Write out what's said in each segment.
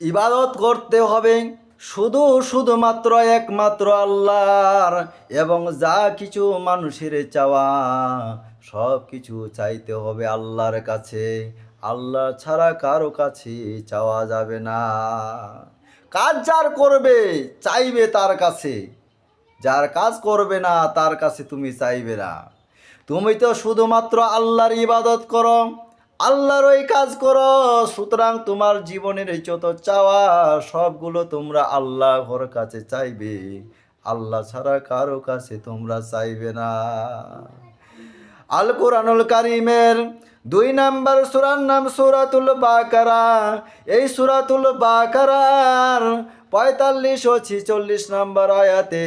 ইবাদত করতে হবে শুধু শুধুমাত্র একমাত্র আল্লাহর এবং যা কিছু মানুষের চাওয়া, সব কিছু চাইতে হবে আল্লাহর কাছে। আল্লাহ ছাড়া কারও কাছে চাওয়া যাবে না। কাজ যার করবে, চাইবে তার কাছে। যার কাজ করবে না, তার কাছে তুমি চাইবে না। তুমি তো শুধুমাত্র আল্লাহর ইবাদত করো। আল্লাহর ওই কাজ করো, সুতরাং তোমার জীবনের এই যত চাওয়া, সবগুলো তোমরা আল্লাহর কাছে চাইবে। আল্লাহ ছাড়া কারও কাছে তোমরা চাইবে না। আল কোরআনুল কারিমের দুই নাম্বার সুরার নাম সুরাতুল বাকারা। এই সুরাতুল বাকারার পঁয়তাল্লিশ ও ছিচল্লিশ নাম্বার আয়াতে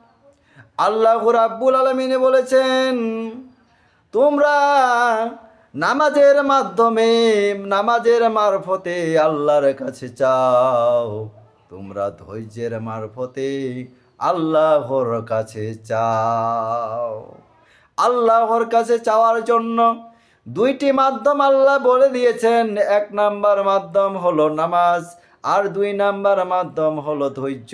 আল্লাহ রাব্বুল আলমিনে বলেছেন, তোমরা নামাজের মাধ্যমে, নামাজের মারফতে আল্লাহর কাছে চাও। তোমরা ধৈর্যের মারফতে আল্লাহর কাছে চাও। আল্লাহর কাছে চাওয়ার জন্য দুইটি মাধ্যম আল্লাহ বলে দিয়েছেন। এক নাম্বার মাধ্যম হলো নামাজ, আর দুই নাম্বার মাধ্যম হলো ধৈর্য।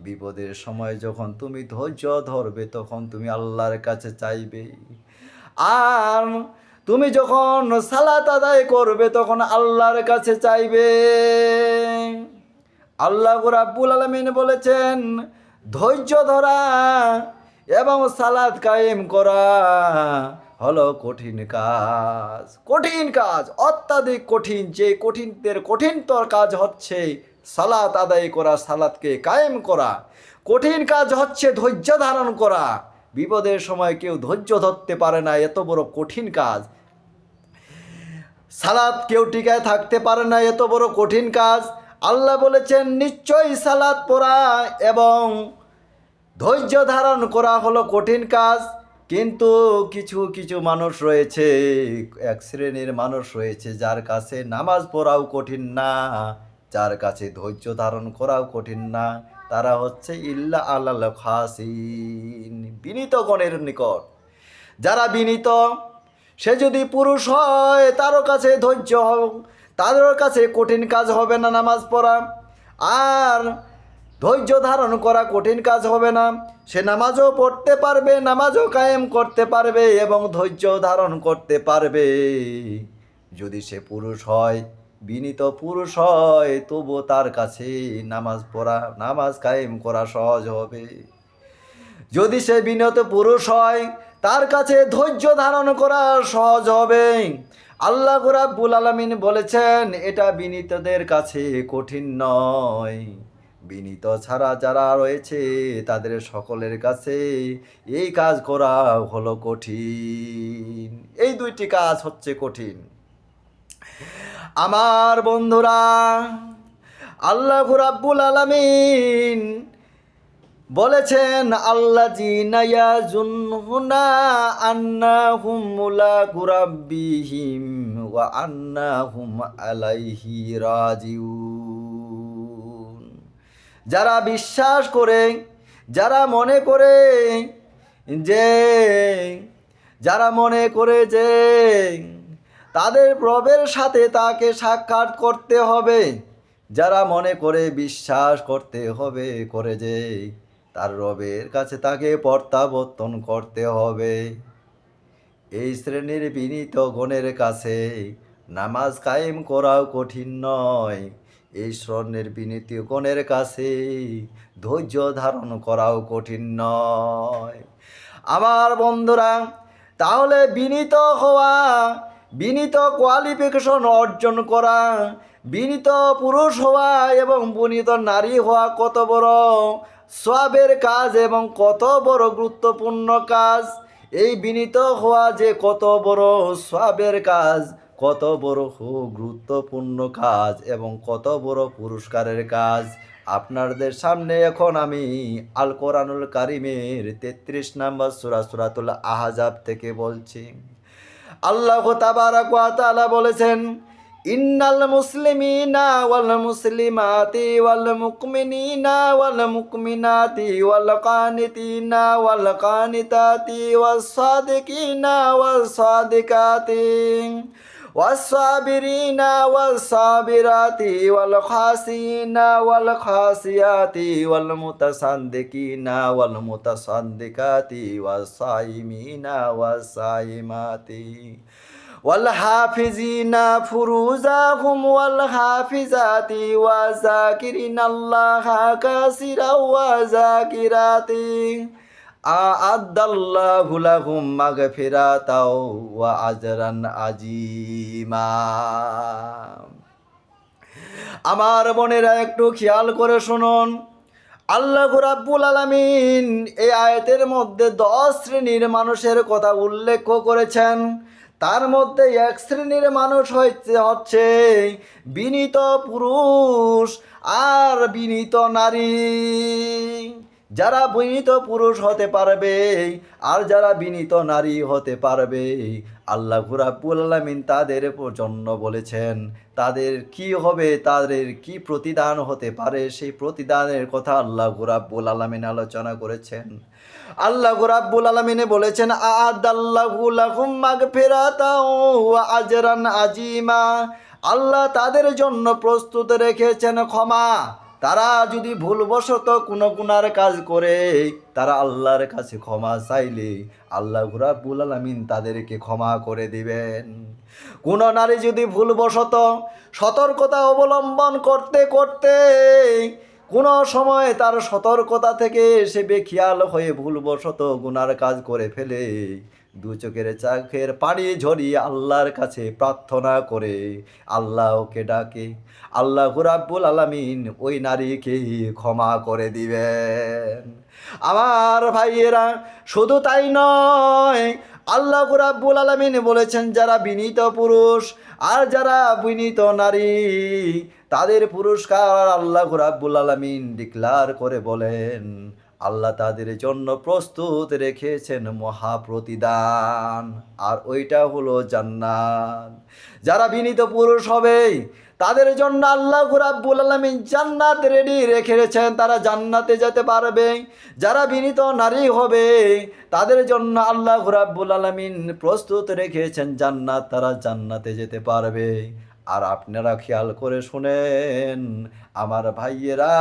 বিপদের সময় যখন তুমি ধৈর্য ধরবে, তখন তুমি আল্লাহর কাছে চাইবে। আর তুমি যখন সালাত আদায় করবে, তখন আল্লাহর কাছে চাইবে। আল্লাহ রাব্বুল আলমিন বলেছেন, ধৈর্য ধরা এবং সালাদ কায়েম করা হলো কঠিন কাজ। কঠিন কাজ, অত্যাধিক কঠিন, যে কঠিনদের কঠিনতর কাজ হচ্ছে সালাত আদায় করা সালাদকে কায়েম করা। কঠিন কাজ হচ্ছে ধৈর্য ধারণ করা। বিপদের সময় কেউ ধৈর্য ধরতে পারে না, এত বড় কঠিন কাজ। সালাদ কেউ টিকায় থাকতে পারে না, এত বড় কঠিন কাজ। আল্লাহ বলেছেন, নিশ্চয়ই সালাদ পড়া এবং ধৈর্য ধারণ করা হলো কঠিন কাজ। কিন্তু কিছু কিছু মানুষ রয়েছে, এক শ্রেণির মানুষ রয়েছে, যার কাছে নামাজ পড়াও কঠিন না। যার কাছে ধৈর্য ধারণ করাও কঠিন না, তারা হচ্ছে ইল্লা আল্লাহ খাসিন বিনীতগণের নিকট। যারা বিনীত, সে যদি পুরুষ হয়, তারও কাছে ধৈর্য হোক তাদের কাছে কঠিন কাজ হবে না নামাজ পড়া। আর ধৈর্য ধারণ করা কঠিন কাজ হবে না, সে নামাজও পড়তে পারবে, নামাজও কায়েম করতে পারবে এবং ধৈর্য ধারণ করতে পারবে। যদি সে পুরুষ হয় বিনীত পুরুষ হয় তবু তার কাছে নামাজ পড়া, নামাজ কায়েম করা সহজ হবে। যদি সে বিনত পুরুষ হয়, তার কাছে ধৈর্য ধারণ করা সহজ হবে। আল্লাহ রাব্বুল আলামিন বলেছেন, এটা বিনীতদের কাছে কঠিন নয়। বিনীত ছাড়া যারা রয়েছে, তাদের সকলের কাছে এই কাজ করা হলো কঠিন। এই দুইটি কাজ হচ্ছে কঠিন। আমার বন্ধুরা, আল্লাহ রাব্বুল আলামিন বলেছেন আল্লাহ জিনায়া জুনহুনা আন্নাহুম মুলাকু রাব্বিহিম ওয়া আন্নাহুম আলাইহি রাজিউন। যারা বিশ্বাস করে, যারা মনে করে যে, যারা মনে করে যে তাদের প্রবের সাথে তাকে সাক্ষাৎ করতে হবে। যারা মনে করে বিশ্বাস করতে হবে, করে যে তার রবের কাছে তাকে প্রত্যাবর্তন করতে হবে। এই শ্রেণির বিনীত গণের কাছে নামাজ কায়েম করাও কঠিন নয়। এই শ্রেণির বিনীত গণের কাছে ধৈর্য ধারণ করাও কঠিন নয়। আমার বন্ধুরা, তাহলে বিনীত হওয়া বিনীত কোয়ালিফিকেশন অর্জন করা, বিনীত পুরুষ হওয়া এবং বিনীত নারী হওয়া কত বড়? সবের কাজ এবং কত বড় গুরুত্বপূর্ণ কাজ? এই বিনীত হওয়া যে কত বড়, সবের কাজ কত বড় গুরুত্বপূর্ণ কাজ এবং কত বড় পুরস্কারের কাজ? আপনাদের সামনে এখন আমি আল কোরআনুল কারিমের তেত্রিশ নম্বর সুরা সুরাতুল আহাজাব থেকে বলছি। আল্লাহ তাবারাক বলেছেন, ইন্নাল মুসলিমিনা ওয়াল মুসলিমাতি ওয়াল মুকমিনিনা ওয়াল মুকমিনাতি ওয়াল কানিতিনা ওয়াল কানিতাতি ওয়াস সাদিকিনা ওয়াস সাদিকাতি। والصابرين والصابرات والخاسين والخاسيات والمتصدقين والمتصدقات والصائمين والصائمات والحافظين فروزهم والحافظات وذاكرين الله كثيرا وذاكرات আজিমা আমার বোনেরা, একটু খেয়াল করে শুনুন। আল্লাহ রাব্বুল আলামিন এই আয়াতের মধ্যে দশ শ্রেণির মানুষের কথা উল্লেখ করেছেন। তার মধ্যে এক শ্রেণির মানুষ হচ্ছে হচ্ছে বিনীত পুরুষ আর বিনীত নারী। যারা বিনীত পুরুষ হতে পারবে, আর যারা বিনীত নারী হতে পারবে, আল্লাহ রাব্বুল আলামিন তাদের জন্য বলেছেন, তাদের কি হবে, তাদের কি প্রতিদান হতে পারে, সেই প্রতিদানের কথা আল্লাহ রাব্বুল আলামিন আলোচনা করেছেন। আল্লাহ রাব্বুল আলামিনে বলেছেন আজরান আজিমা আল্লাহ তাদের জন্য প্রস্তুত রেখেছেন ক্ষমা। তারা যদি ভুলবশত কোনো গুনার কাজ করে, তারা আল্লাহর কাছে ক্ষমা চাইলে আল্লাহ রাব্বুল আলামিন তাদেরকে ক্ষমা করে দিবেন। কোনো নারী যদি ভুলবশত সতর্কতা অবলম্বন করতে করতে কোনো সময় তার সতর্কতা থেকে সে বেখিয়াল হয়ে ভুলবশত গুনার কাজ করে ফেলে দু চোখের চাখের পানি ঝরিয়ে আল্লাহর কাছে প্রার্থনা করে। আল্লাহকে ডাকে, আল্লাহ রাব্বুল আলামিন ওই নারীকে ক্ষমা করে দিবেন। আমার ভাইয়েরা, শুধু তাই নয়, আল্লাহ রাব্বুল আলামিন বলেছেন, যারা বিনীত পুরুষ আর যারা বিনীত নারী, তাদের পুরস্কার আল্লাহ রাব্বুল আলামিন ডিক্লার করে বলেন। আল্লাহ তাদের জন্য প্রস্তুত রেখেছেন মহা প্রতিদান আর ওইটা হলো জান্নাত। যারা বিনীত পুরুষ হবে, তাদের জন্য আল্লাহ রাব্বুল আলামিন জান্নাত রেডি রেখে রেখেছেন। তারা জান্নাতে যেতে পারবে। যারা বিনীত নারী হবে, তাদের জন্য আল্লাহ রাব্বুল আলামিন প্রস্তুত রেখেছেন জান্নাত। তারা জান্নাতে যেতে পারবে। আর আপনারা খেয়াল করে শুনেন, আমার ভাইয়েরা,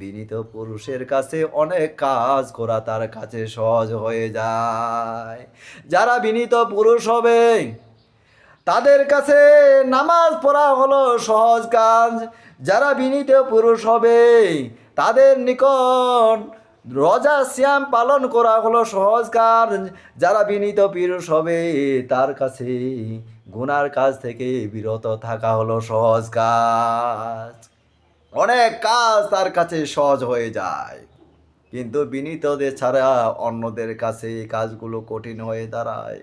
বিনীত পুরুষের কাছে অনেক কাজ করা তার কাছে সহজ হয়ে যায়। যারা বিনীত পুরুষ হবে, তাদের কাছে নামাজ পড়া হলো সহজ কাজ। যারা বিনীত পুরুষ হবে, তাদের নিকট রোজা শ্যাম পালন করা হলো সহজ কাজ। যারা বিনীত পুরুষ হবে, তার কাছে গুনার কাজ থেকে বিরত থাকা হলো সহজ কাজ। অনেক কাজ তার কাছে সহজ হয়ে যায়। কিন্তু বিনীতদের ছাড়া অন্যদের কাছে এই কাজগুলো কঠিন হয়ে দাঁড়ায়।